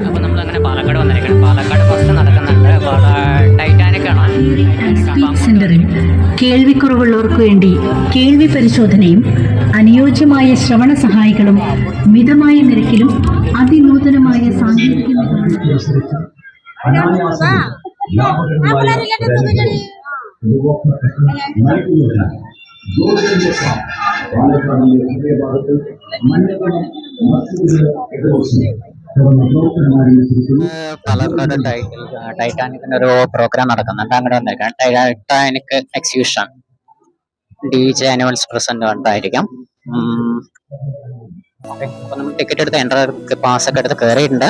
അപ്പോൾ നമ്മൾ അങ്ങനെ പാലക്കാട് വന്നിരിക്കണം. പാലക്കാട് ഫസ്റ്റ് നടക്കുന്നുണ്ട്. ടൈറ്റാനിക്കാണ് സെന്ററിൽ കേൾവിക്കുറവുള്ളവർക്ക് വേണ്ടി കേൾവി പരിശോധനയും അനുയോജ്യമായ ശ്രവണ സഹായികളും മിതമായ നിരക്കിലും അതിനൂതനമായ സാങ്കേതിക ഉപഭോക്താക്കൾക്ക് മഞ്ഞ പാലക്കാട് ടൈറ്റാനിക്കിന്റെ ഒരു പ്രോഗ്രാം നടക്കുന്നുണ്ട്. അങ്ങോട്ട് വന്നേക്കാം. Titanic exhibition. D J annuals present ഉണ്ടായിരിക്കും അപ്പൊ നമ്മൾ ടിക്കറ്റ് എടുത്ത് എന്റെ പാസ് ഒക്കെ എടുത്ത് കയറിയിട്ടുണ്ട്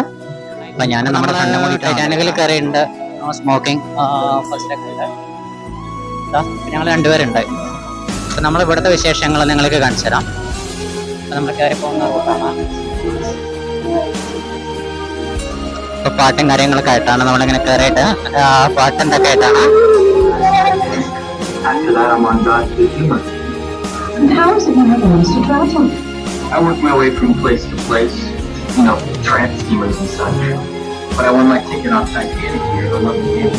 അപ്പൊ ഞാൻ നമ്മുടെ കണ്ണുമൂടി ടൈറ്റാനിക്കിൽ കയറിയിട്ടുണ്ട് സ്മോക്കിംഗ് ഫസ്റ്റ് ഉണ്ട്. ഞങ്ങൾ രണ്ടുപേരുണ്ട്. അപ്പൊ നമ്മൾ ഇവിടുത്തെ വിശേഷങ്ങൾ നിങ്ങൾക്ക് കാണിച്ചു തരാം. അപ്പൊ നമ്മൾ കയറി പോകുന്ന റൂട്ടാണ് ഇപ്പൊ പാട്ടും കാര്യങ്ങളൊക്കെ ആയിട്ടാണ് നമ്മളിങ്ങനെ കയറിയിട്ട് ആ പാട്ടും ഒക്കെ ആയിട്ടാണ് After that, I'm on God's busy list. And how is it one of those to travel? I work my way from place to place, you know, tramp steamers and such. But I won my ticket off Titanic here to love the game.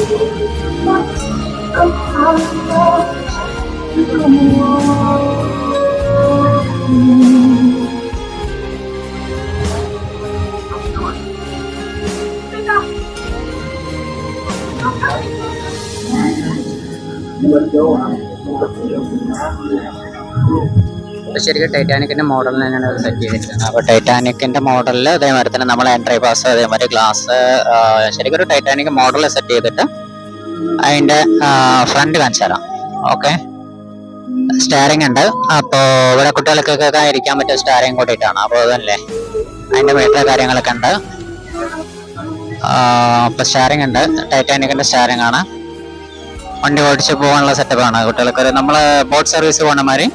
ഇത് ശരിക്കും ടൈറ്റാനിക്കിന്റെ model തന്നെയാണ് set ചെയ്തിരിക്കുന്നത്. അപ്പോൾ ടൈറ്റാനിക്കിന്റെ മോഡലിൽ അതേമാതിരി തന്നെ നമ്മൾ entry pass അതേമാതിരി ഗ്ലാസ് ശരിക്കും ഒരു ടൈറ്റാനിക് മോഡൽ സെറ്റ് ചെയ്തിട്ട് അതിന്റെ ഫ്രണ്ട് കാണിച്ചു തരാം. ഓക്കെ സ്റ്റാരിങ് ഉണ്ട്. അപ്പോ ഇവിടെ കുട്ടികൾക്കൊക്കെ ഇരിക്കാൻ പറ്റിയ സ്റ്റാരിങ് കൂട്ടിയിട്ടാണ് അപ്പോൾ അതല്ലേ? അതിന്റെ വീട്ടിലെ കാര്യങ്ങളൊക്കെ ഉണ്ട്. അപ്പോൾ അപ്പൊ സ്റ്റാരിങ് ഉണ്ട്. ടൈറ്റാനിക്കിന്റെ സ്റ്റാരിങ് ആണ്. വണ്ടി ഓടിച്ച് പോകാനുള്ള സെറ്റപ്പാണ് കുട്ടികൾക്ക് നമ്മൾ ബോട്ട് സർവീസ് പോണ മാതിരി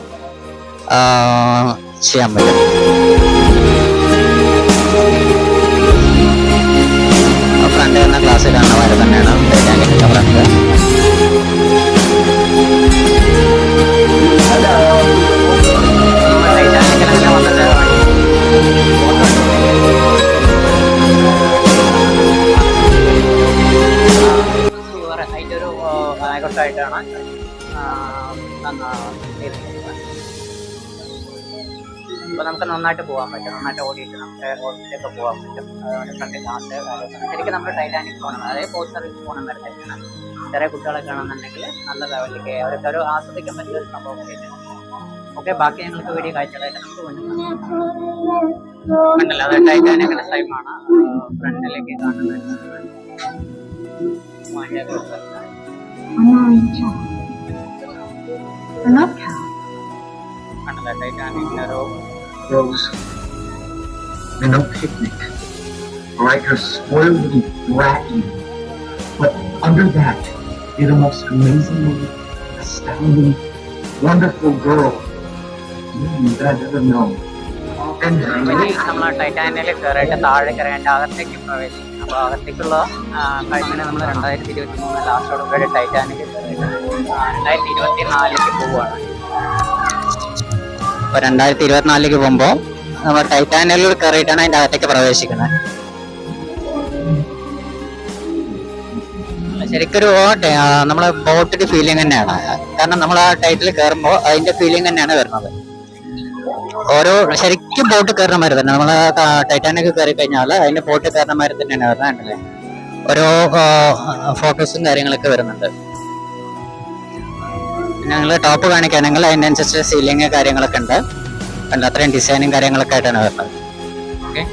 ചെയ്യാൻ പറ്റും. അപ്പൊ നമുക്ക് നന്നായിട്ട് പോകാൻ പറ്റും. നന്നായിട്ട് ഓടിയിട്ട് നമുക്ക് ഓടിച്ചൊക്കെ പോകാൻ പറ്റും. അതുകൊണ്ട് ഫ്രണ്ട് ക്ലാസ് ശരിക്കും നമ്മൾ ടൈറ്റാനിക് പോകണം അതായത് പോസ്റ്റ് സർവീസ് പോകണം വരെ തന്നെയാണ്. ചെറിയ കുട്ടികളൊക്കെ ആണെന്നുണ്ടെങ്കിൽ നല്ല ലെവലിലേക്ക് അവരൊക്കെ ഒരു ആസ്വദിക്കാൻ പറ്റിയ ഒരു സംഭവം കൂടിയിട്ട് ഓക്കെ ബാക്കി ഞങ്ങൾക്ക് വീഡിയോ കാഴ്ചകളായിട്ട് നമുക്ക് മുന്നിൽ കണ്ടല്ലോ അത് ടൈറ്റാനിക്കിന്റെ ടൈമാണ് ഫ്രണ്ടിലേക്ക് കാണുന്നത്. കണ്ടല്ലോ ടൈറ്റാനിക്കിന്റെ ഒരു Rose. And no picnic. Alright, you're a spoiled little brat. you. But under that, you're the most amazing, astounding, wonderful girl mm, that I've ever known. And ഇനി നമ്മൾ ടൈറ്റാനിയിൽ കയറിയിട്ട് താഴെ കയറിയിട്ട് അകത്തേക്ക് പ്രവേശിക്കും അപ്പോൾ അകത്തേക്കുള്ള കഴിഞ്ഞ നമ്മൾ രണ്ടായിരത്തി ഇരുപത്തി മൂന്ന് ലാസ്റ്റോട് കൂടി ടൈറ്റാനിക് കയറിയിട്ട് ആ, രണ്ടായിരത്തി ഇരുപത്തി നാലിലേക്ക് പോവുകയാണ് അപ്പോൾ രണ്ടായിരത്തി ഇരുപത്തിനാലിലേക്ക് പോകുമ്പോൾ നമ്മൾ ടൈറ്റാനിയിൽ കയറിയിട്ടാണ് അതിന്റെ അകത്തേക്ക് പ്രവേശിക്കുന്നത്. ശരിക്കൊരു നമ്മളെ ബോട്ടിന്റെ ഫീലിംഗ് തന്നെയാണ്. കാരണം നമ്മൾ ആ ടൈറ്റിൽ കയറുമ്പോൾ അതിന്റെ ഫീലിംഗ് തന്നെയാണ് വരുന്നത്. ഓരോ ശരിക്കും ബോട്ട് കയറുന്ന മാതിരി തന്നെ. നമ്മൾ ടൈറ്റാനിക് കയറി കഴിഞ്ഞാൽ അതിന്റെ ബോട്ട് കയറുന്ന മാതിരി തന്നെയാണ് വരുന്നത് ഓരോ ഫോട്ടോസും കാര്യങ്ങളൊക്കെ വരുന്നുണ്ട്. ഞങ്ങൾ ടോപ്പ് കാണിക്കുകയാണെങ്കിൽ അതിനനുസരിച്ച് സീലിംഗ് കാര്യങ്ങളൊക്കെ ഉണ്ട്. കണ്ടോ? അത്രയും ഡിസൈനും കാര്യങ്ങളൊക്കെ ആയിട്ടാണ് വരുന്നത്. ഓക്കെ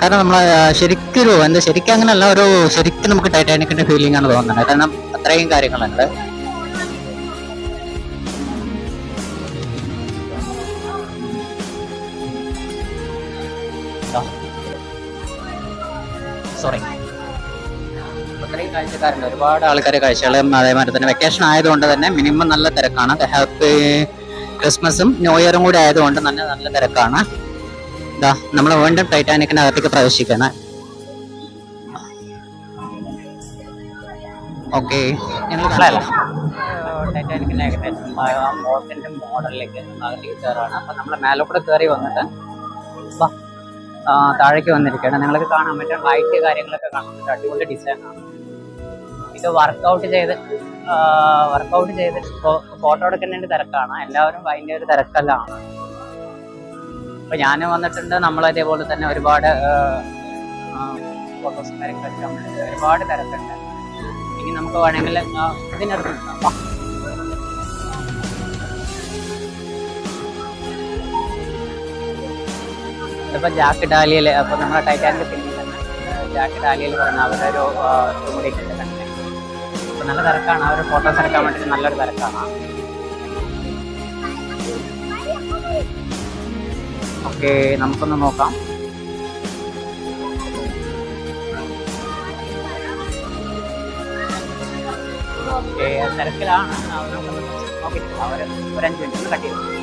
കാരണം നമ്മൾ ശരിക്കും ഒരു എന്താ ശരിക്കും അങ്ങനെയല്ല ഒരു ശരിക്കും നമുക്ക് ടൈറ്റാനിക്കിന്റെ ഫീലിംഗ് ആണ് തോന്നുന്നത്. കാരണം അത്രയും കാര്യങ്ങളുണ്ട്. സോറി കാഴ്ചക്കാരുണ്ട്. ഒരുപാട് ആൾക്കാർ കാഴ്ചകളും അതേമാതിരി തന്നെ വെക്കേഷൻ ആയതുകൊണ്ട് തന്നെ മിനിമം നല്ല തിരക്കാണ്. ഹാപ്പി ക്രിസ്മസും ന്യൂ ഇയറും കൂടി ആയതുകൊണ്ട് തന്നെ നല്ല തിരക്കാണ്. ഇതാ നമ്മൾ വീണ്ടും ടൈറ്റാനിക്കിന്റെ അകത്തേക്ക് പ്രവേശിക്കണം ഓക്കെ ഞങ്ങൾ ടൈറ്റാനിക്കിന്റെ ഏകദേശം ബോട്ടിന്റെ മോഡലിലേക്ക് അകത്തേക്ക് കയറാണ് അപ്പൊ നമ്മൾ മേലെ കൂടെ കയറി വന്നിട്ട് താഴേക്ക് വന്നിരിക്കുകയാണ്. നിങ്ങൾക്ക് കാണാൻ പറ്റും. ലൈറ്റ് കാര്യങ്ങളൊക്കെ കാണാൻ പറ്റും. അടിപൊളി ഡിസൈനാണ് ഇത് വർക്കൗട്ട് ചെയ്ത് വർക്കൗട്ട് ചെയ്ത് ഫോട്ടോ എടുക്കുന്നതിന്റെ തിരക്കാണ്. എല്ലാവരും അതിന്റെ ഒരു തിരക്കെല്ലാം അപ്പോൾ ഞാൻ വന്നിട്ടുണ്ട്. നമ്മൾ അതേപോലെ തന്നെ ഒരുപാട് ഫോട്ടോസും കാര്യങ്ങളൊക്കെ ഒരുപാട് തിരക്കുണ്ട്. ഇനി നമുക്ക് വേണമെങ്കിൽ ഇതിനടുത്ത് നിൽക്കാം. വാ. ഇതിപ്പോ ജാക്ക് ഡാലിയൽ അപ്പോൾ നമ്മുടെ ടൈറ്റാനിക് തന്നെ ജാക്ക് ഡാലിയൽ പറഞ്ഞ അവരുടെ ഒരു കൂടിയിട്ട് കണ്ടത് അപ്പൊ നല്ല തിരക്കാണ്. അവരുടെ ഫോട്ടോസ് എടുക്കാൻ വേണ്ടിയിട്ട് നല്ലൊരു തിരക്കാണ്. ഓക്കെ നമുക്കൊന്ന് നോക്കാം. ഓക്കെ തിരക്കിലാണ്. അവർ ഒരു അഞ്ച് മിനിറ്റ് കട്ട് ചെയ്തു? അപ്പോൾ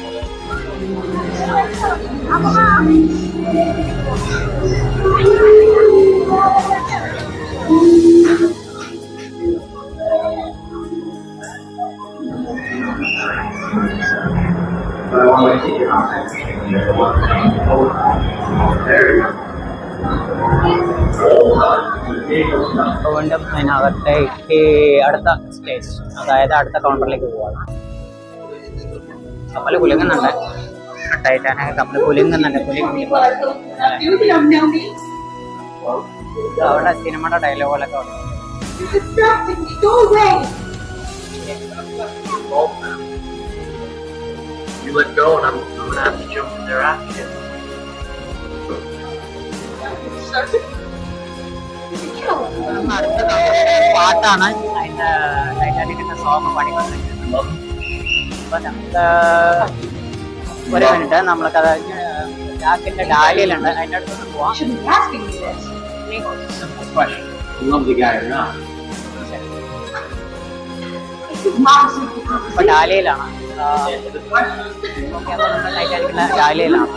വീണ്ടും അതിനകത്തേക്ക് അടുത്ത സ്റ്റേജ് അതായത് അടുത്ത കൗണ്ടറിലേക്ക് പോവാണ്. കപ്പൽ കുലുങ്ങുന്നുണ്ട്. ടൈറ്റാനിക് കപ്പൽ കുലുങ്ങുന്നുണ്ട് കുലുങ്ങി അവിടെ സിനിമയുടെ ഡയലോഗുകളൊക്കെ ഉണ്ട് You let go, and I'm, I'm gonna have to jump in there after you. അടുത്ത പാട്ടാണ് അതിന്റെ ടൈറ്റാനിക്കിന്റെ സോങ് പാടിക്കൊണ്ടിരിക്കുന്നത് അപ്പൊ നമുക്ക് ഒരു മിനിറ്റ് നമ്മൾക്കത് ജാക്കിന്റെ ഡാലിയിലുണ്ട്. അതിന്റെ അടുത്തൊന്ന് പോവാം. ഇപ്പൊ ഡാലിയിലാണ്. ഡാലിയിലാണ്.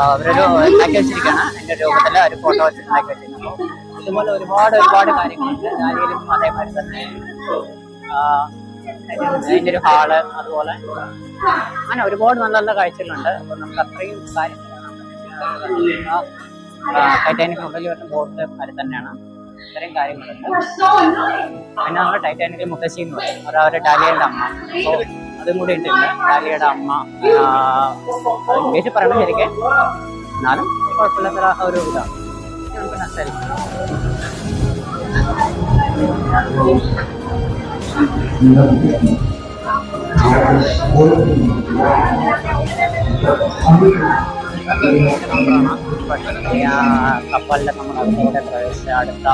അവരൊരു ഉണ്ടാക്കി വെച്ചിരിക്കുകയാണ്. അതിന്റെ രൂപത്തിൽ ഒരു ഫോട്ടോ വെച്ച് ഉണ്ടാക്കി വെച്ചിരിക്കുന്നു. അപ്പൊ ഇതുപോലെ ഒരുപാട് ഒരുപാട് കാര്യങ്ങളുണ്ട്. ഡാലിയിലും അതേമാതിരി തന്നെ. ആ, അതിന്റെ ഒരു ഹാൾ അതുപോലെ. അങ്ങനെ ഒരുപാട് നല്ല നല്ല കാഴ്ചകളുണ്ട്. അപ്പോൾ നമുക്ക് അത്രയും കാര്യങ്ങൾ ടൈറ്റാനിക് മുകളിൽ വരുന്ന ബോട്ട് അതിൽ തന്നെയാണ്. ഇത്രയും കാര്യങ്ങളുണ്ട്. പിന്നെ നമ്മൾ ടൈറ്റാനിക്കിൽ മുത്തശ്ശി എന്ന് പറയും. അത് അവരുടെ ഡാലിയയുടെ അമ്മ. അപ്പോൾ അതും കൂടി ഉണ്ട് ഡാലിയയുടെ അമ്മ. ഇംഗ്ലീഷിൽ ഇംഗ്ലീഷ് പറയണം ശരിക്കും. എന്നാലും കുഴപ്പമില്ലാത്ത ഒരു ഇതാണ്. നമുക്ക് നമുക്ക് നഷ്ടമായിരിക്കും ഈ, ആ, കപ്പലിന്റെ നമ്മൾ അടുത്തൂടെ പ്രവേശിച്ച അടുത്ത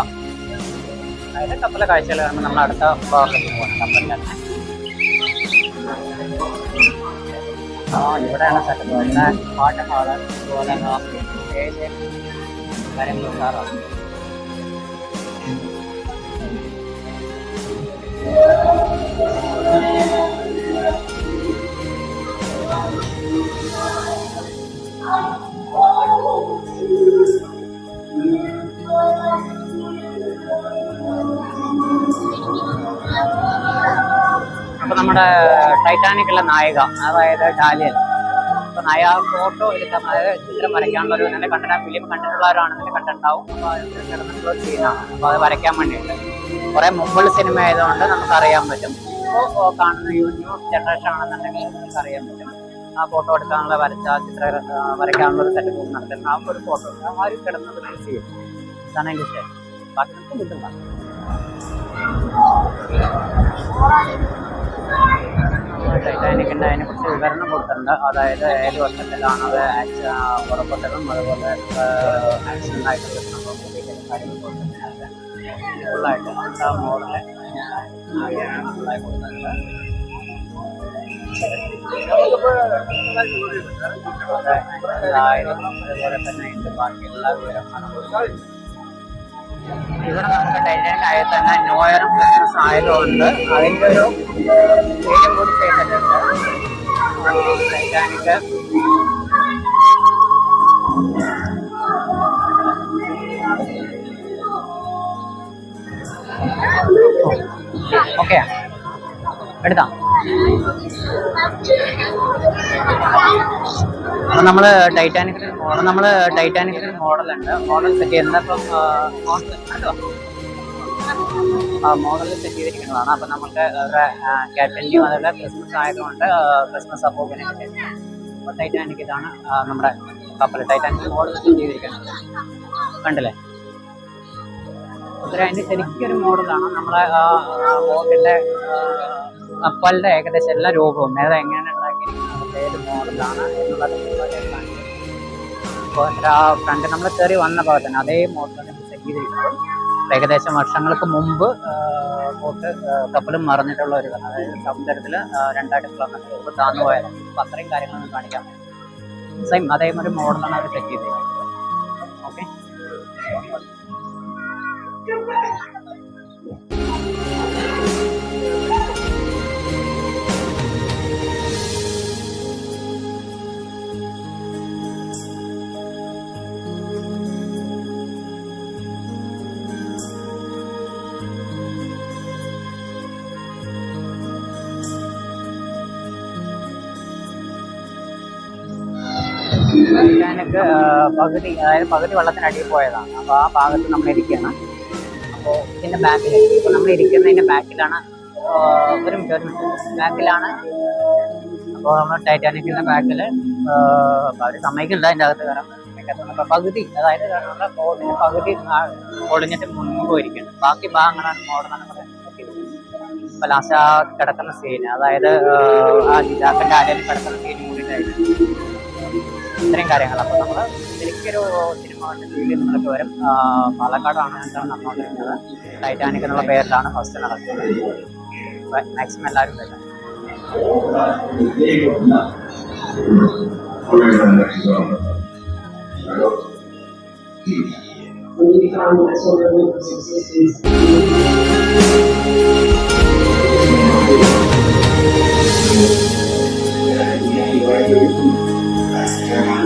അതായത് കപ്പലിലെ കാഴ്ചകൾ കാരണം നമ്മൾ അടുത്ത ഭാഗത്തേക്ക് പോകണം കപ്പലിൽ തന്നെ ആ ഇവിടെയാണ് സ്ഥലത്ത് ഇവിടെ പാട്ട് ഹാൾ അതുപോലെ കാര്യങ്ങൾ ഉഷാറാണ് അപ്പൊ നമ്മുടെ ടൈറ്റാനിക്കിലെ നായിക അതായത് ഡാലിയൻ അപ്പൊ നായ ഫോട്ടോ എടുക്കാൻ അതായത് ചിത്രം വരയ്ക്കാനുള്ള ഒരു നല്ല കണ്ടിട്ട് ഫിലിം കണ്ടിട്ടുള്ളവരാണെന്ന് കണ്ടിട്ടുണ്ടാവും. അപ്പോൾ അത് കിടന്നിട്ടുള്ള ഒരു സീനാണ് അപ്പൊ അത് വരയ്ക്കാൻ വേണ്ടിയിട്ട്. കുറെ മുമ്പുള്ള സിനിമ ആയതുകൊണ്ട് നമുക്കറിയാൻ പറ്റും. ഇപ്പോൾ കാണുന്ന ന്യൂ ജനറേഷൻ ആണെന്നുണ്ടെങ്കിൽ നമുക്ക് അറിയാൻ പറ്റും. ആ ഫോട്ടോ എടുക്കാനുള്ള വരച്ച ചിത്ര വരയ്ക്കാനുള്ള ഒരു സെറ്റപ്പ് നടത്തുന്ന ആ ഒരു ഫോട്ടോ ആ ഒരു കിടന്നത് ചെയ്യും. അതാണ് എനിക്ക് സ്റ്റൈൽ ബാക്കി നമുക്ക് കിട്ടുന്ന ടൈറ്റാനിക്കിന്റെ അതിനെ കുറിച്ച് വിവരണം കൊടുത്തിട്ടുണ്ട് അതായത് ഏത് വർഷത്തിലാണ് അത് ആക്സ- പുറപ്പെട്ടതും അതുപോലെ ആക്സിഡന്റ് ആയിട്ട് കാര്യങ്ങൾ കൊടുത്തിട്ടുണ്ട് ഫുള്ളായിട്ട് ആ മോഡല് ഫുള്ളായി കൊടുത്തിട്ടുണ്ട് അതായത് അതുപോലെ തന്നെ ഇതിന്റെ ബാക്കിയുള്ള വിവരമാണ് ഇവിടെ നമുക്ക് ടൈറ്റാനിക് ആയ തന്നെ നോയറും ബിസിനസ് ആയതുകൊണ്ട് അതിന്റെ ഒരു പേരും കൂടി ചെയ്തിട്ടുണ്ട്. ടൈറ്റാനിക് ഓക്കെ എടുത്താ അപ്പൊ നമ്മൾ ടൈറ്റാനിക്കിന്റെ മോഡൽ ടൈറ്റാനിക് മോഡൽ ഉണ്ട് മോഡൽ സെറ്റ് ചെയ്യുന്നപ്പം മോഡൽ സെറ്റ് ചെയ്തിരിക്കുന്നതാണ്. അപ്പൊ നമുക്ക് ക്യാപ്റ്റന്റെയും അതുപോലെ ക്രിസ്മസ് ആയതുകൊണ്ട് ക്രിസ്മസ് അപ്പൂപ്പിനൊക്കെ അപ്പൊ ടൈറ്റാനിക് ഇതാണ് നമ്മുടെ കപ്പൽ ടൈറ്റാനിക് മോഡൽ സെറ്റ് ചെയ്തിരിക്കുന്നത്. കണ്ടില്ലേ? ഉത്തരം അതിന്റെ ശരിക്കൊരു മോഡലാണ്. നമ്മളെ ബോട്ടിന്റെ കപ്പലിന്റെ ഏകദേശം എല്ലാ രൂപവും ഏതാ എങ്ങനെയാണ് ഉണ്ടാക്കിയിരിക്കുന്നത് ഏത് മോഡലാണ് എന്നുള്ളത് അപ്പോൾ ആ ഫ്രണ്ട് നമ്മൾ കയറി വന്ന ഭാഗത്തന്നെ അതേ മോഡലാണ് സെറ്റ് ചെയ്തിരിക്കുന്നത് ഏകദേശം വർഷങ്ങൾക്ക് മുമ്പ് ബോട്ട് കപ്പലും മറന്നിട്ടുള്ള ഒരു അതായത് സമുദ്രത്തിൽ രണ്ടായിട്ട് പിളർന്നിട്ട് മുമ്പ് താന്നു പോയത് അപ്പോൾ അത്രയും കാര്യങ്ങളൊന്നും കാണിക്കാം. സെയിം അതേമാതിരി മോഡലാണ് അവർ സെറ്റ് ചെയ്തിരിക്കുന്നത്. ഓക്കെ ടൈറ്റാനിക് പകുതി അതായത് പകുതി വെള്ളത്തിനടിയിൽ പോയതാണ്. അപ്പോൾ ആ ഭാഗത്ത് നമ്മൾ ഇരിക്കുകയാണ്. അപ്പോൾ ഇതിന്റെ ബാക്കിൽ ഇപ്പോൾ നമ്മൾ ഇരിക്കുന്നതിന്റെ ബാക്കിലാണ് ഒരു മിനിറ്റ് ഒരു മിനിറ്റ്. ബാക്കിലാണ് അപ്പോൾ നമ്മൾ ടൈറ്റാനിക്കിന്റെ ബാക്കിൽ അവർ സമ്മതിക്കില്ല അതിന്റെ അകത്ത് കയറാൻ. അപ്പോൾ പകുതി അതായത് നമ്മുടെ ബോട്ടിന് പകുതി പൊളിഞ്ഞിട്ട് ഒളിഞ്ഞിട്ട് മുൻപ് ഇരിക്കുകയാണ് ബാക്കി ഭാഗങ്ങളാണ് മോഡലാണ് നമ്മൾ ഇപ്പൊ ലാസ്റ്റ് ആ കിടക്കുന്ന സീൻ അതായത് ആ ജിജാക്കന്റെ ആരെയും കിടക്കുന്ന സീൻ കൂടിയിട്ടായിരുന്നു ഇത്രയും കാര്യങ്ങൾ. അപ്പൊ നമ്മൾ ശരിക്കൊരു സിനിമ കണ്ട് ഫീൽ ചെയ്യുന്നതൊക്കെ വരും പാലക്കാടാണ് എന്താണ് നടന്നുകൊണ്ടിരിക്കുന്നത് ടൈറ്റാനിക് എന്നുള്ള പേരിലാണ് ഫസ്റ്റ് നടക്കുന്നത്. മാക്സിമം എല്ലാവരും വരും. Thank you. Yeah.